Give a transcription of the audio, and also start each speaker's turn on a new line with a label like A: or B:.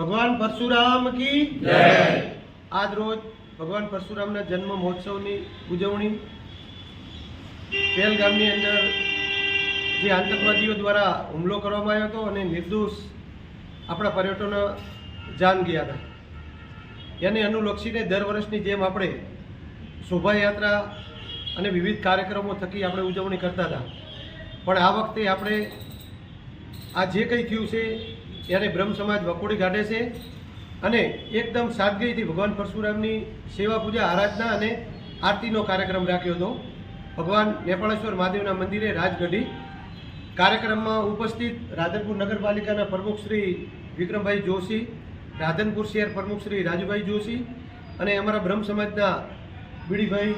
A: ભગવાન પરશુરામ કી
B: જય.
A: આજ રોજ ભગવાન પરશુરામના જન્મ મહોત્સવની ઉજવણી પહેલગામની અંદર જે આતંકવાદીઓ દ્વારા હુમલો કરવામાં આવ્યો હતો અને નિર્દોષ આપણા પર્યટનો જાન ગયા હતા. એને અનુલક્ષીને દર વર્ષની જેમ આપણે શોભાયાત્રા અને વિવિધ કાર્યક્રમો થકી આપણે ઉજવણી કરતા હતા. પણ આ વખતે આપણે આ જે કંઈ થયું છે ત્યારે બ્રહ્મ સમાજ વખોડી કાઢે છે અને એકદમ સાદગીથી ભગવાન પરશુરામની સેવા પૂજા, આરાધના અને આરતીનો કાર્યક્રમ રાખ્યો હતો. ભગવાન નેપાળેશ્વર મહાદેવના મંદિરે રાજગઢી કાર્યક્રમમાં ઉપસ્થિત રાધનપુર નગરપાલિકાના પ્રમુખ શ્રી વિક્રમભાઈ જોશી, રાધનપુર શહેર પ્રમુખ શ્રી રાજુભાઈ જોશી અને અમારા બ્રહ્મ સમાજના બીડીભાઈ